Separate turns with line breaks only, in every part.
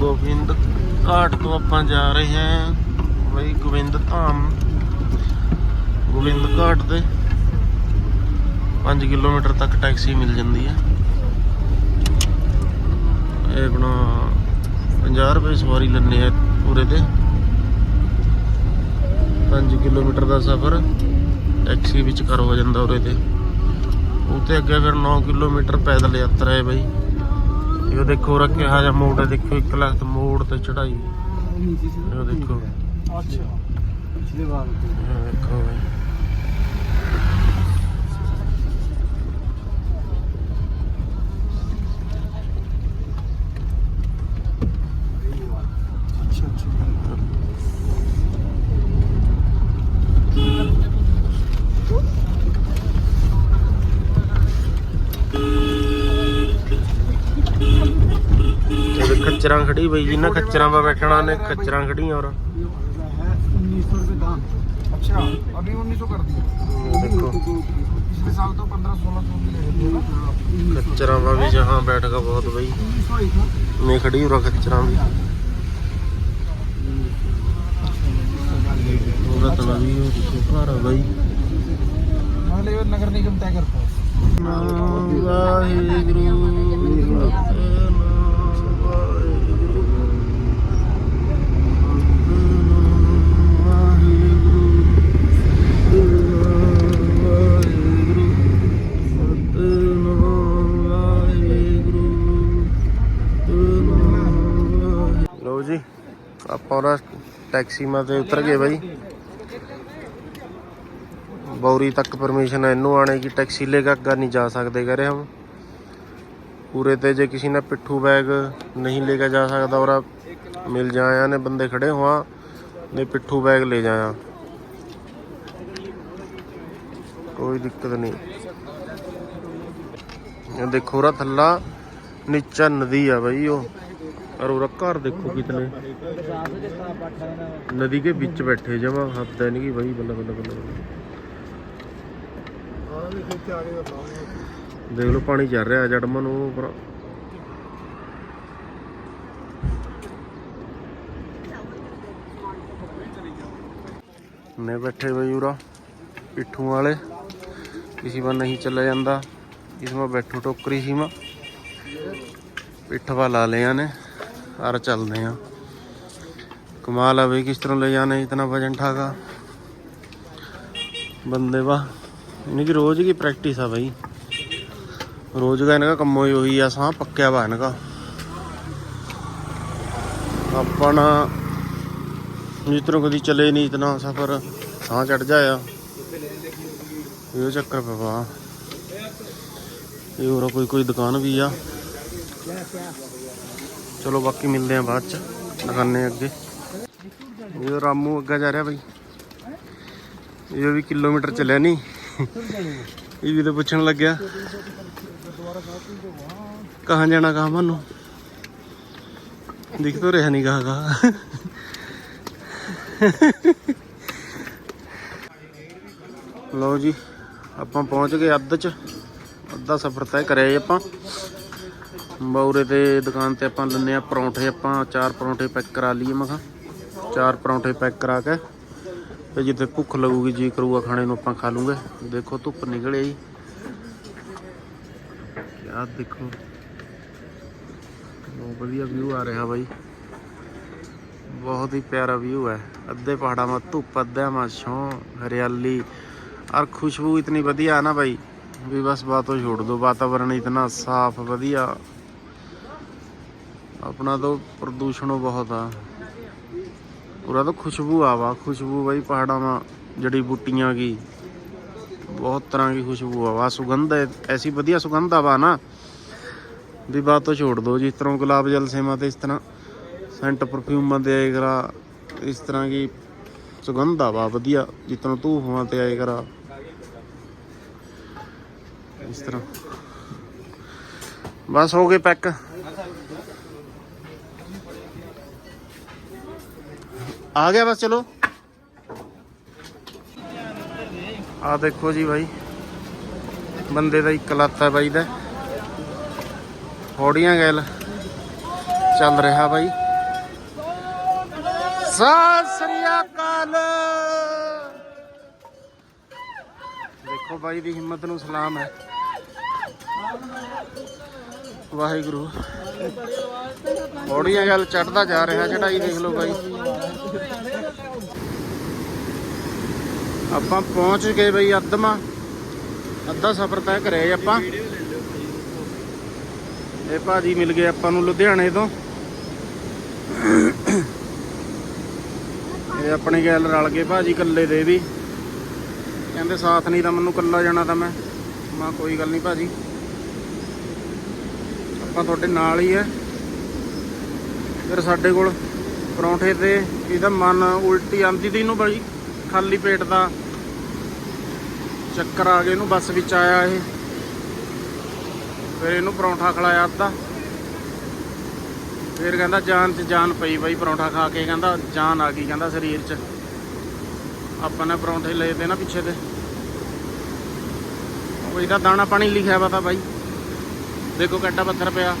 ਗੋਬਿੰਦ ਘਾਟ ਤੋਂ ਆਪਾਂ ਜਾ ਰਹੇ ਹਾਂ ਬਈ ਗੋਬਿੰਦ ਧਾਮ। ਗੋਬਿੰਦ ਘਾਟ ਤੇ 5 ਕਿਲੋਮੀਟਰ ਤੱਕ ਟੈਕਸੀ ਮਿਲ ਜਾਂਦੀ ਹੈ। ਇਹ ਆਪਣਾ 50 ਰੁਪਏ ਸਵਾਰੀ ਲੈਣੇ ਆ ਪੂਰੇ ਤੇ। 5 ਕਿਲੋਮੀਟਰ ਦਾ ਸਫ਼ਰ ਟੈਕਸੀ ਵਿੱਚ ਕਰ ਹੋ ਜਾਂਦਾ ਉਰੇ ਤੇ। ਉਹ ਤੇ ਅੱਗੇ ਫਿਰ 9 ਕਿਲੋਮੀਟਰ ਪੈਦਲ ਯਾਤਰਾ ਹੈ ਬਾਈ। ਇਹ ਦੇਖੋ ਰੱਖਿਆ ਜਾਂ ਮੋੜ ਦੇਖੋ ਇੱਕ ਲੱਖ ਮੋੜ ਤੇ ਚੜਾਈ ਇਹ ਦੇਖੋ।
ਅੱਛਾ। ਪਿਛਲੇ
ਵਾਰ ਦੇਖੋ ਖੱਚਰਾਂ ਖੜੀ ਬਈ ਜੀ ਨਾ ਖੱਚਰਾਂ 'ਪਾ ਬੈਠਣਾ ਨੇ ਖੱਚਰਾਂ ਖੜੀਆਂ ਔਰ
है उन्नीस सौ रुपये दाम अच्छा अभी उन्नीस सौ कर दिया
ਇਹ ਦੇਖੋ
पिछले साल तो पंद्रह सोलह सौ की ले रहे थे ना
खच्चरा में भी जहाँ बैठ का बहुत भाई
उन्नीस सौ ही था
मैं खड़ी हूँ खच्चरा में पूरा तो भी हो देखो घर है भाई
मान लो नगर निगम तय करता है
ਆਪਾਂ ਉਹਦਾ ਟੈਕਸੀ ਮਾ ਤੇ ਉਤਰ ਗਏ ਬਾਈ ਬੌਰੀ ਤੱਕ ਪਰਮਿਸ਼ਨ ਹੈ ਇਹਨੂੰ ਆਣੇ की टैक्सी लेकर अगर नहीं जा सकते कह रहे हम पूरे ਤੇ ਜੇ ਕਿਸੇ ਨੇ ਪਿੱਠੂ ਬੈਗ ਨਹੀਂ ਲੈ ਕੇ ਜਾ ਸਕਦਾ ਔਰ ਮਿਲ ਜਾਇਆ ਨੇ ਬੰਦੇ ਖੜੇ ਹੋਆ ਨੇ ਪਿੱਠੂ ਬੈਗ ਲੈ ਜਾਇਆ ਕੋਈ ਦਿੱਕਤ ਨਹੀਂ ਇਹ ਦੇਖੋ ਰਾ ਥੱਲਾ ਨੀਚਾ ਨਦੀ ਆ ਬਈ ਉਹ और वो घर देखो कितने नदी के बीच बैठे जमा हद है नहीं कि भाई बल्ला बल्ला बल्ला बल्ला ਦੇਖ ਲਓ ਪਾਣੀ ਚੱਲ ਰਿਹਾ ਜੜਮਨ ਉਹ ਉੱਪਰ ਨੇ ਬੈਠੇ ਬਈ ਉਰਾ ਪਿੱਠੂ ਵਾਲੇ ਕਿਸੇ ਵਾਰ ਨਹੀਂ ਚੱਲਿਆ ਜਾਂਦਾ ਇਸ ਮਾ ਬੈਠੋ ਟੋਕਰੀ ਸੀ ਮਾ ਪਿੱਠ ਵਾ ਲਾ ਲਿਆ ਨੇ और चलते हैं कमाल है भाई किस तरह ले जाने इतना वजन ठाका बंदे वाह इनकी रोज की प्रैक्टिस है भाई रोज का इनका कम ही हुई है साह पक्या वा इनका अपना जितना कभी चले नहीं इतना सफर साह चढ़ जाया ये चक्कर पे वाह ये और कोई कोई दुकान भी आ ਚਲੋ ਬਾਕੀ ਮਿਲਦੇ ਆ ਬਾਅਦ ਚ ਦਿਖਾਣੇ ਅੱਗੇ। ਇਹ ਰਾਮੂ ਅੱਗਾ ਜਾ ਰਿਹਾ ਬਈ। ਇਹ ਵੀ ਕਿਲੋਮੀਟਰ ਚੱਲਿਆ ਨਹੀਂ ਇਹ ਵੀ ਤਾਂ ਪੁੱਛਣ ਲੱਗਿਆ। ਕਹਾਂ ਜਾਣਾ, ਕਹਾਂ ਮੈਨੂੰ ਦਿਖ ਤਾਂ ਰਿਹਾ ਨਹੀਂ ਕਹਾ ਕਹਾਂ ਲਓ ਜੀ, ਆਪਾਂ ਪਹੁੰਚ ਗਏ ਅੱਧ ਚ। ਅੱਧਾ ਸਫ਼ਰ ਤੈਅ ਕਰਿਆ ਜੀ ਆਪਾਂ। ਬੌਰੇ ਦੇ ਦੁਕਾਨ ਤੇ ਆਪਾਂ ਲੈਨੇ ਆ ਪਰੌਂਠੇ, ਆਪਾਂ ਚਾਰ ਪਰੌਂਠੇ ਪੈਕ ਕਰਾ ਲਈਏ ਮੈਂ ਕਿਹਾ। ਚਾਰ ਪਰੌਂਠੇ ਪੈਕ ਕਰਾ ਕੇ ਤੇ ਜਿੱਥੇ ਭੁੱਖ ਲੱਗੂਗੀ, ਜੀ ਕਰੂਗਾ ਖਾਣੇ ਨੂੰ ਆਪਾਂ ਖਾ ਲੂਗੇ। ਦੇਖੋ ਧੁੱਪ ਨਿਕਲ ਆਈ। ਯਾਰ ਦੇਖੋ। ਬਹੁਤ ਵਧੀਆ ਵਿਊ ਆ ਰਿਹਾ ਬਾਈ। ਬਹੁਤ ਹੀ ਪਿਆਰਾ ਵਿਊ ਹੈ। ਅੱਧੇ ਪਹਾੜਾਂ ਮਾ ਧੁੱਪ, ਅੱਧਿਆਂ ਮਾ ਛਾਂ, ਹਰਿਆਲੀ। ਔਰ ਖੁਸ਼ਬੂ ਇਤਨੀ ਵਧੀਆ ਹੈ ਨਾ ਬਾਈ, ਵੀ ਬਸ ਬਾਤ ਛੋੜ ਦੋ ਵਾਤਾਵਰਨ ਇਤਨਾ ਸਾਫ਼, ਵਧੀਆ। अपना तो प्रदूषण बहुत आ पूरा तो खुशबू आवा खुशबू भाई पहाड़ा में जड़ी बूटियां की बहुत तरह की खुशबू आवा सुगंध है ऐसी बढ़िया सुगंध आवा ना भी बात तो छोड़ दो जिस तरह गुलाब जल से मत इस तरह सेंट परफ्यूम दे आए करा इस तरह की सुगंध आवा बढ़िया जिस तरह धूप ते आए करा ਇਸ ਤਰ੍ਹਾਂ ਬਸ ਹੋ ਗਏ ਪੈਕ ਆ ਗਿਆ ਬਸ, ਚਲੋ। ਆ ਦੇਖੋ ਜੀ ਭਾਈ ਬੰਦੇ ਦਾ ਇੱਕ ਲੱਤ ਹੈ ਬਾਈ ਦਾ। ਹੌੜੀਆਂ ਗੈਲ ਚੱਲ ਰਿਹਾ ਬਾਈ। ਸਤਿ ਸ੍ਰੀ ਅਕਾਲ। ਦੇਖੋ ਬਾਈ ਦੀ ਹਿੰਮਤ ਨੂੰ ਸਲਾਮ ਹੈ। ਵਾਹਿਗੁਰੂ। ਬੋੜੀਆਂ ਗੱਲ ਚੜਦਾ ਜਾ ਰਿਹਾ ਚੜਾਈ ਦੇਖ ਲਓ ਬਾਈ। ਆਪਾਂ ਪਹੁੰਚ ਗਏ ਬਈ ਅੱਧਮਾ। ਅੱਧਾ ਸਫ਼ਰ ਤੈਅ ਕਰਿਆ ਜੀ ਆਪਾਂ। ਇਹ ਭਾਜੀ ਮਿਲ ਗਏ ਆਪਾਂ ਨੂੰ ਲੁਧਿਆਣੇ ਤੋਂ। ਇਹ ਆਪਣੇ ਗੈਲ ਰਲ ਗਏ ਭਾਜੀ ਇਕੱਲੇ ਦੇ ਵੀ। ਕਹਿੰਦੇ ਸਾਥ ਨਹੀਂ ਤਾਂ ਮੈਨੂੰ ਇਕੱਲਾ ਜਾਣਾ ਤਾਂ ਮੈਂ। ਮਾ ਕੋਈ ਗੱਲ ਨਹੀਂ ਭਾਜੀ। ਆਪਾਂ ਤੁਹਾਡੇ ਨਾਲ ਹੀ ਹੈ ਫਿਰ ਸਾਡੇ ਕੋਲ ਪਰੌਂਠੇ ਤੇ ਇਹਦਾ ਮਨ ਉਲਟੀ ਆਂਦੀ ਤੀ ਇਹਨੂੰ ਬੜੀ ਖਾਲੀ ਪੇਟ ਦਾ ਚੱਕਰ ਆ ਗਏ ਇਹਨੂੰ, ਬੱਸ ਵਿੱਚ ਆਇਆ ਇਹ। ਫਿਰ ਇਹਨੂੰ ਪਰੌਂਠਾ ਖਿਲਾਇਆ ਅੱਧਾ। ਫਿਰ ਕਹਿੰਦਾ ਜਾਨ ਚ ਜਾਨ ਪਈ ਬਾਈ ਪਰੌਂਠਾ ਖਾ ਕੇ, ਕਹਿੰਦਾ ਜਾਨ ਆ ਗਈ, ਕਹਿੰਦਾ ਸਰੀਰ ਚ। ਆਪਾਂ ਨੇ ਪਰੌਂਠੇ ਲਏ ਤੇ ਨਾ ਪਿੱਛੇ ਤੇ। ਉਹ ਇਹਦਾ ਦਾਣਾ ਪਾਣੀ ਲਿਖਿਆ ਵਾ ਤਾਂ ਬਾਈ। ਦੇਖੋ ਕੱਟਾ ਪੱਥਰ ਪਿਆ।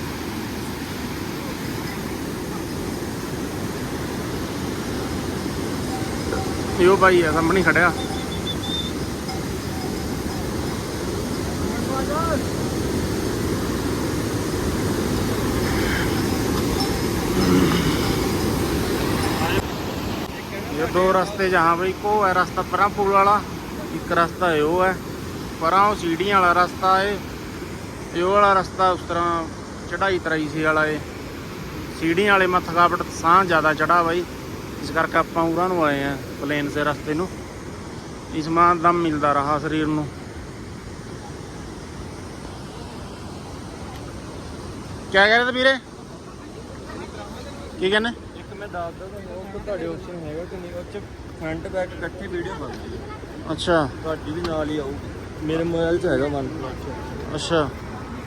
ਇਹੋ ਬਾਈ ਆ, ਸਾਹਮਣੇ ਖੜਿਆ। ਇਹ ਦੋ ਰਸਤੇ ਜਹਾਂ ਬਈ ਕੋ ਹੈ ਰਸਤਾ ਪਰਾਂ ਪੁਲ ਵਾਲਾ, ਇੱਕ ਰਸਤਾ ਇਹ ਉਹ ਹੈ। ਪਰਾਂ ਉਹ ਸੀੜੀਆਂ ਵਾਲਾ ਇਹ ਉਹ ਵਾਲਾ ਰਸਤਾ ਉਸ ਤਰ੍ਹਾਂ ਚੜਾਈ ਤਰਾਈ ਸੀ ਵਾਲਾ ਏ ਸੀੜੀਆਂ ਵਾਲੇ ਮਾ ਥਕਾਵਟ ਸਾਹ ਜ਼ਿਆਦਾ ਚੜਾ ਬਾਈ। ਇਸ ਕਰਕੇ ਆਪਾਂ ਉਰਾਂ ਨੂੰ ਆਏ ਆ ਪਲੇਨ ਸੇ ਰਸਤੇ ਨੂੰ। ਇਸ ਮਾਂ ਦਮ ਮਿਲਦਾ ਰਹਾ ਸਰੀਰ ਨੂੰ। ਕਿਆ ਕਹਿ ਰਹੇ ਤੇ ਵੀਰੇ? ਕੀ ਕਹਿੰਦੇ?
ਇੱਕ ਮੈਂ ਦੱਸ ਦਵਾਂ ਤੁਹਾਨੂੰ ਉਹ ਤੁਹਾਡੇ ਆਪਸ਼ਨ ਹੈਗਾ ਕਿ ਨਹੀਂ ਉਹ ਚ ਫਰੰਟ ਬੈਕ ਇਕੱਠੀ ਵੀਡੀਓ ਬਣਦੀ ਹੈ
ਅੱਛਾ।
ਤੁਹਾਡੀ ਵੀ ਨਾਲ ਹੀ ਆਊਗੀ। ਮੇਰੇ ਮੋਬਾਈਲ 'ਚ ਹੈਗਾ ਵਨ
ਅੱਛਾ।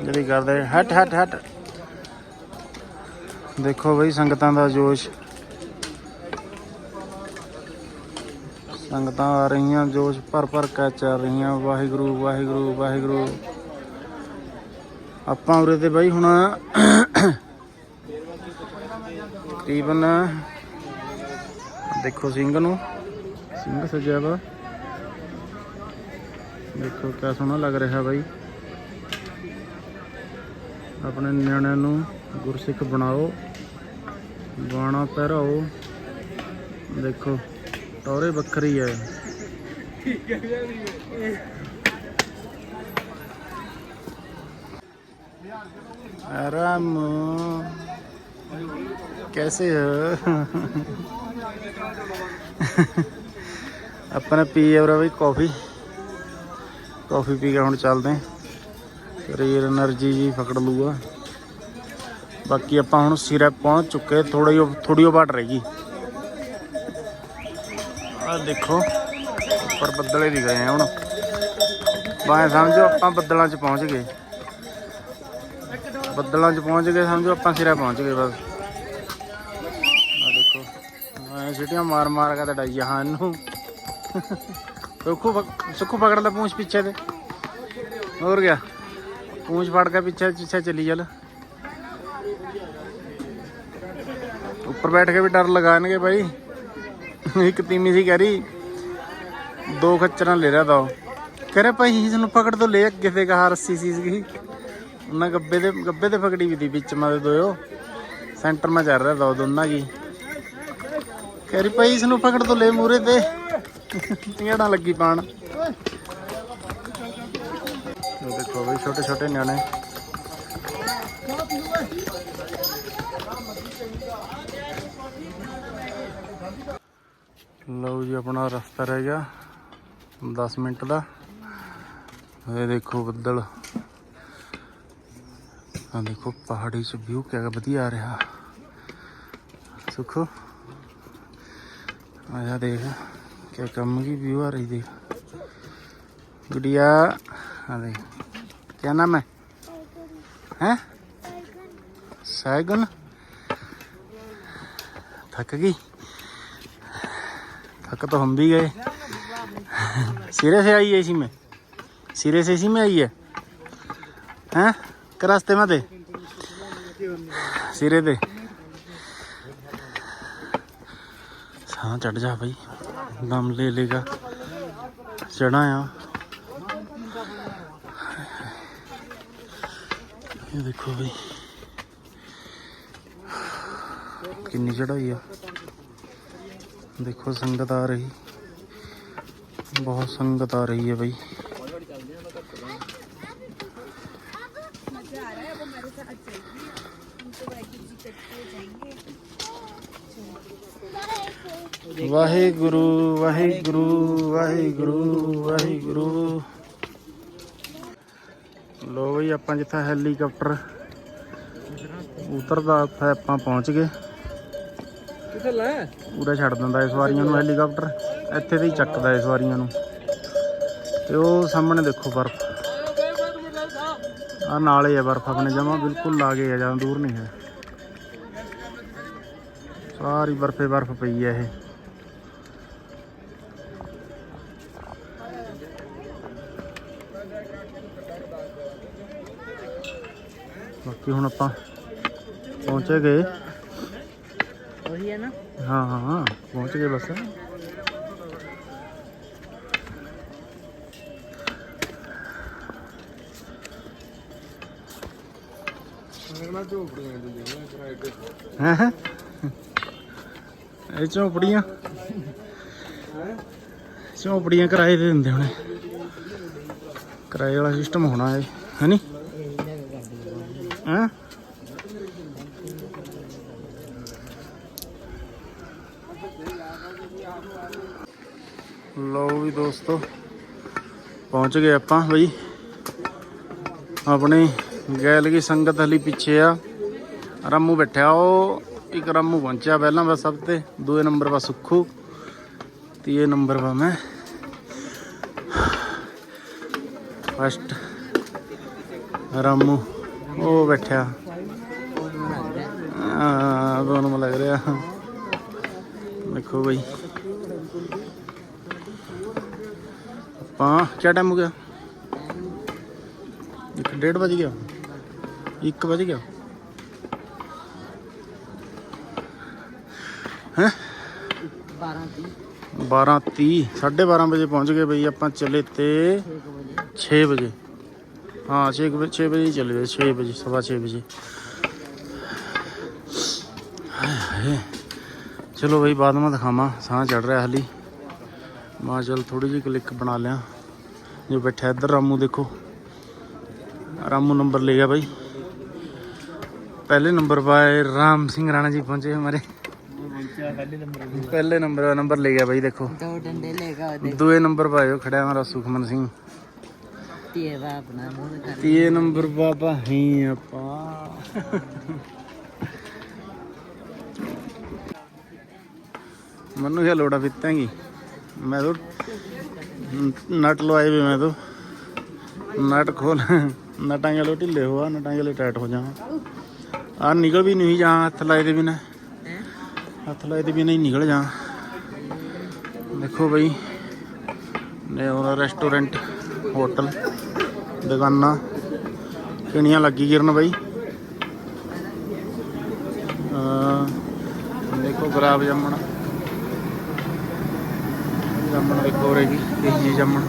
ਜਿਹੜੀ ਕਰਦੇ, ਹਟ ਹਟ ਹਟ। ਦੇਖੋ ਬਈ ਸੰਗਤਾਂ ਦਾ ਜੋਸ਼। ਸੰਗਤਾਂ ਆ ਰਹੀਆਂ, ਜੋਸ਼ ਭਰ ਭਰ ਕੇ ਚੱਲ ਰਹੀਆਂ। ਵਾਹਿਗੁਰੂ ਵਾਹਿਗੁਰੂ ਵਾਹਿਗੁਰੂ। ਆਪਾਂ ਉਰੇ ਤੇ ਬਈ ਹੁਣ ਤਕਰੀਬਨ ਦੇਖੋ ਸਿੰਘ ਨੂੰ। ਸਿੰਘ ਸਜਿਆ ਵਾ। ਦੇਖੋ ਕਿਆ ਸੋਹਣਾ ਲੱਗ ਰਿਹਾ ਬਾਈ। ਆਪਣੇ ਨਿਆਣਿਆਂ ਨੂੰ ਗੁਰਸਿੱਖ ਬਣਾਓ ਬਾਣਾ ਪਹਿਰਾਓ ਦੇਖੋ ਟੌਰੇ ਵੱਖਰੀ ਹੈ आराम कैसे हो ਆਪਾਂ ਨੇ ਪੀ ਐਵਰਾ ਵੀ ਕਾਫੀ ਕਾਫੀ ਪੀ ਕੇ ਹੁਣ ਚੱਲਦੇ ਆਂ ਸਰੀਰ એનર્ਜੀ ਜੀ ਫਕੜ ਲੂਗਾ ਬਾਕੀ ਆਪਾਂ ਹੁਣ ਸਿਰੇ ਪਹੁੰਚ ਚੁੱਕੇ ਥੋੜੀ ਥੋੜੀ ਬਾਟ ਰਹਿ ਗਈ। ਆ ਦੇਖੋ, ਉੱਪਰ ਬੱਦਲੇ ਵੀ ਗਏ ਹੁਣ। ਬਾਏ ਸਮਝੋ ਆਪਾਂ ਬੱਦਲਾਂ 'ਚ ਪਹੁੰਚ ਗਏ। ਬੱਦਲਾਂ 'ਚ ਪਹੁੰਚ ਗਏ, ਸਮਝੋ ਆਪਾਂ ਸਿਰੇ ਪਹੁੰਚ ਗਏ ਬਸ। ਆ ਦੇਖੋ, ਮੈਂ ਸਿੱਟੀਆਂ ਮਾਰ ਮਾਰ ਕੇ ਤਾਂ ਡਾਈ ਹਾਂ ਨੂੰ ਸੁੱਖੂ ਸੁੱਖੂ ਪਕੜ ਲੈ ਪੂੰਛ ਪਿੱਛੇ ਤੇ। ਹੋਰ ਗਿਆ ਪੂੰਛ ਫੜ ਕੇ ਪਿੱਛੇ ਪਿੱਛੇ ਚੱਲੀ ਚੱਲ। ਉੱਪਰ ਬੈਠ ਕੇ ਵੀ ਡਰ ਲਗਾਣਗੇ ਭਾਈ ਇੱਕ ਤੀਮੀ ਸੀ ਕਹਿ ਰਹੀ, ਦੋ ਖੱਚਰਾਂ ਲੈ ਰਿਹਾ ਤਾ ਉਹ। ਕਹ ਰਿਹਾ ਭਾਈ ਇਸ ਨੂੰ ਪਕੜ ਤੋਂ ਲੈ ਅੱਗੇ ਤੇ ਕਹਾ ਰੱਸੀ ਸੀ ਸੀਗੀ। ਉਹਨਾਂ ਗੱਬੇ ਦੇ ਗੱਬੇ ਤੇ ਪਕੜੀ ਵੀ ਤੀ ਵਿੱਚ ਮਾਦੇ ਦੋਇਓ। ਸੈਂਟਰ ਮਾ ਚੱਲ ਰਿਹਾ ਤਾ ਦੋਨਾਂ ਕੀ। ਕਹਿ ਰਹੀ ਭਾਈ ਇਸ ਨੂੰ ਪਕੜ ਤੋਂ ਲੈ ਮੂਰੇ ਤੇ। ਟਿੰਗੜਾ ਲੱਗੀ ਪਾਣ। ਇਹ ਦੇਖੋ ਵੀ ਛੋਟੇ ਛੋਟੇ ਨਿਆਣੇ। ਲਓ ਜੀ, ਆਪਣਾ ਰਸਤਾ ਰਹਿ ਗਿਆ 10 ਮਿੰਟ ਦਾ। ਇਹ ਦੇਖੋ ਬੱਦਲ। ਆ ਦੇਖੋ, ਪਹਾੜੀ ਚ ਵਿਊ ਕਿਆ ਵਧੀਆ ਆ ਰਿਹਾ। ਸੁਖੋ। ਆਇਆ ਦੇਖ, ਕਿਆ ਕੰਮ ਕੀ ਵਿਊ ਆ ਰਹੀ ਦੇਖ ਗੁੜੀਆ ਆ ਦੇਖ। क्या नाम है हैं सैगन थक गई थक तो हम भी गए सिरे से आई है इसी में सिरे से इसी में आई है हैं रास्ते में थे सिरे थे हाँ चढ़ जा भाई दम ले लेगा चढ़ा यहाँ ਇਹ ਦੇਖੋ ਬਈ ਕਿੰਨੀ ਚੜਾਈ ਆ ਦੇਖੋ ਸੰਗਤ ਆ ਰਹੀ ਬਹੁਤ ਸੰਗਤ ਆ ਰਹੀ ਹੈ ਬਈ ਵਾਹਿਗੁਰੂ ਵਾਹਿਗੁਰੂ ਵਾਹਿਗੁਰੂ ਵਾਹਿਗੁਰੂ ਲੋ ਬਈ ਆਪਾਂ ਜਿੱਥੇ ਹੈਲੀਕਾਪਟਰ ਉਤਰਦਾ ਉੱਥੇ ਆਪਾਂ ਪਹੁੰਚ ਗਏ।
ਕਿੱਥੇ ਲੈ?
ਪੂਰਾ ਛੱਡ ਦਿੰਦਾ ਇਸ ਵਾਰੀਆਂ ਨੂੰ ਹੈਲੀਕਾਪਟਰ। ਇੱਥੇ ਤੇ ਹੀ ਚੱਕਦਾ ਇਸ ਵਾਰੀਆਂ ਨੂੰ। ਤੇ ਉਹ ਸਾਹਮਣੇ ਦੇਖੋ ਬਰਫ਼। ਆ ਨਾਲੇ ਆ ਬਰਫ਼ ਆਪਣੇ ਜਮਾ ਬਿਲਕੁਲ ਲਾਗੇ ਆ ਜਾਂ ਦੂਰ ਨਹੀਂ ਹੈ। ਸਾਰੀ ਬਰਫ਼ੇ ਬਰਫ਼ ਪਈ ਹੈ ਇਹ। ਬਾਕੀ ਹੁਣ ਆਪਾਂ ਪਹੁੰਚੇ ਗਏ।
ਉਹੀ ਹੈ ਨਾ।
ਹਾਂ ਹਾਂ ਹਾਂ ਪਹੁੰਚ ਗਏ ਬਸ। ਹੈਂ ਇਹ ਝੋਪੜੀਆਂ। ਝੋਪੜੀਆਂ ਕਿਰਾਏ ਤੇ ਦਿੰਦੇ ਹੋਣੇ। ਕਿਰਾਏ ਵਾਲਾ ਸਿਸਟਮ ਹੋਣਾ ਇਹ ਹੈਨੀ ਹੈਂ। ਲਓ ਵੀ ਦੋਸਤੋ, ਪਹੁੰਚ ਗਏ ਆਪਾਂ ਬਈ। ਆਪਣੀ ਗੈਲਰੀ ਸੰਗਤ ਹਲੀ ਪਿੱਛੇ ਆ। ਰਾਮੂ ਬੈਠਿਆ ਉਹ ਇੱਕ ਰਾਮੂ ਪਹੁੰਚਿਆ ਪਹਿਲਾਂ ਬਸ ਸਭ ਤੇ, ਦੂਏ ਨੰਬਰ ਵਾ ਸੁੱਖੂ, ਤੀਏ ਨੰਬਰ ਵਾ ਮੈਂ। ਫਸਟ ਰਾਮੂ। ਉਹ ਬੈਠਿਆ ਆ ਦੋਨੋਂ ਨੂੰ ਲੱਗ ਰਿਹਾ ਦੇਖੋ ਬਈ ਆਪਾਂ ਕਿਆ ਟਾਈਮ ਹੋ ਗਿਆ ਇੱਕ ਡੇਢ ਵਜ ਗਿਆ ਇੱਕ ਵਜ ਗਿਆ ਹੈ 12 30 12:30 ਵਜੇ ਪਹੁੰਚ ਗਏ ਬਈ ਆਪਾਂ ਚਲੇ ਤੇ 6 ਵਜੇ ਹਾਂ 6 ਵਜੇ 6 ਵਜੇ ਹੀ ਚਲੇ ਗਏ 6 ਵਜੇ ਸਵਾ 6 ਵਜੇ ਹਾਏ ਹਾਏ ਚਲੋ ਬਈ ਬਾਅਦ ਮੈਂ ਦਿਖਾਵਾਂ ਸਾਹ ਚੜ ਰਿਹਾ ਹਲੀ ਮਾ ਚਲ ਥੋੜੀ ਜਿਹੀ ਕਲਿੱਕ ਬਣਾ ਲਿਆ ਜੋ ਬੈਠਾ ਇੱਧਰ ਰਾਮੂ ਦੇਖੋ ਰਾਮੂ नंबर ले गया भाई पहले नंबर पर राम सिंह राणा जी पहुंचे हमारे पहले नंबर नंबर ले गया भाई देखो
ਦੋ ਡੰਡੇ ਲੈ ਕੇ ਉਹਦੇ
दूए नंबर पर आयो खड़ा है हमारा सुखमन सिंह
ਤੀਏ
ਨੰਬਰ ਬਾਬਾ ਹੈ ਆਪਾਂ। ਮੈਨੂੰ ਇਹ ਲੋੜਾ ਫਿੱਤਾਂਗੀ ਮੈਂ ਤਾਂ ਨਟ ਲਵਾਏ ਵੀ ਮੈਂ ਤਾਂ। ਨਟ ਖੋਲ ਨਟਾਂ ਗਲੇ ਢਿੱਲੇ ਹੋਆ ਨਟਾਂ ਗਲੇ ਟਾਈਟ ਹੋ ਜਾਵਾਂ। ਆ ਨਿਕਲ ਵੀ ਨਹੀਂ ਜਾ ਹੱਥ ਲਾਏ ਦੇ ਬਿਨਾ। ਹੱਥ ਲਾਏ ਦੇ ਬਿਨਾ ਹੀ ਨਿਕਲ ਜਾ ਦੇਖੋ ਬਈ ਨੇ ਉਹਨਾਂ ਰੈਸਟੋਰੈਂਟ ਹੋਟਲ ਦੁਕਾਨਾਂ। ਕਿਹੜੀਆਂ ਲੱਗੀ ਗਿਰਨ ਬਾਈ? ਅਹ ਦੇਖੋ ਗੁਲਾਬ ਜਾਮਣ। ਜਾਮਣ ਦੇਖੋ ਰੇ ਜੀ ਤੇਜੀ ਜਾਮਣ।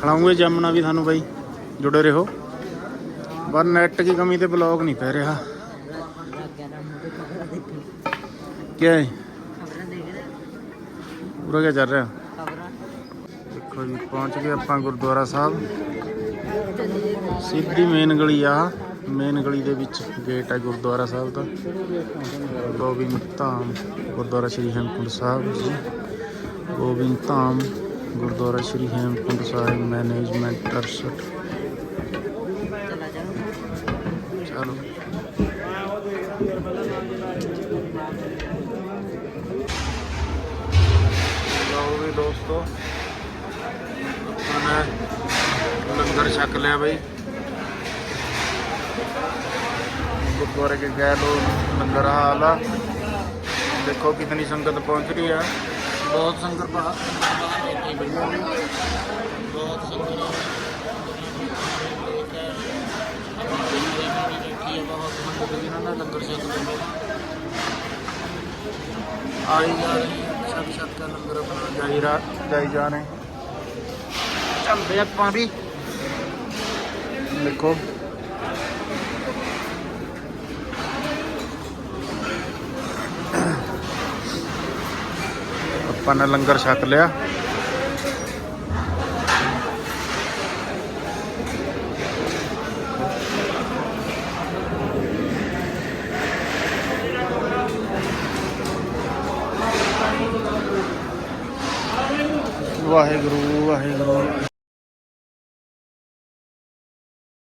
ਖਿਲਾਉਂਗੇ ਜਾਮਣਾ ਵੀ ਤੁਹਾਨੂੰ ਬਾਈ, ਜੁੜੇ ਰਹੋ। ਪਰ ਨੈਟ ਦੀ ਕਮੀ ਤੇ ਬਲੌਗ ਨਹੀਂ ਪੈ ਰਿਹਾ। ਕੀ ਹੈ?
ਰਿਹਾ
ਪੂਰਾ ਕੀ ਚੱਲ ਰਿਹਾ? ਦੇਖੋ ਜੀ ਪਹੁੰਚ ਗਏ ਆਪਾਂ ਗੁਰਦੁਆਰਾ ਸਾਹਿਬ। ਸਿੱਧੀ ਮੇਨ ਗਲੀ ਆ ਮੇਨ ਗਲੀ ਦੇ ਵਿੱਚ ਗੇਟ ਹੈ ਗੁਰਦੁਆਰਾ ਸਾਹਿਬ ਦਾ। ਗੋਬਿੰਦ ਧਾਮ ਗੁਰਦੁਆਰਾ ਸ੍ਰੀ ਹੇਮਕੁੰਟ ਸਾਹਿਬ ਜੀ। ਗੋਬਿੰਦ ਧਾਮ ਗੁਰਦੁਆਰਾ ਸ੍ਰੀ ਹੇਮਕੁੰਟ ਸਾਹਿਬ ਮੈਨੇਜਮੈਂਟ 68 ਲੰਗਰ ਛਕ ਬਈ। ਗੁਰਦੁਆਰੇ ਕੇ ਗਏ ਲੋ ਲੰਗਰ ਹਾਲ ਆ। ਦੇਖੋ ਕਿਤਨੀ ਸੰਗਤ ਪਹੁੰਚ ਰਹੀ ਆ। ਬਹੁਤ ਸੰਗਤ ਬਾਹਰ ਬਾਹਰ ਬੈਠੀ ਬਈ ਆ ਵੀ। ਬਹੁਤ ਸੰਗਤ ਬੈਠੀ ਆ ਬਹੁਤ ਸੰਗਤ ਜਿਨ੍ਹਾਂ ਨੇ ਲੰਗਰ ਛਕ ਲਿਆ ਆਈ ਦੇਖੋ ਆਪਾਂ ਨੇ ਲੰਗਰ ਛਕ ਲਿਆ।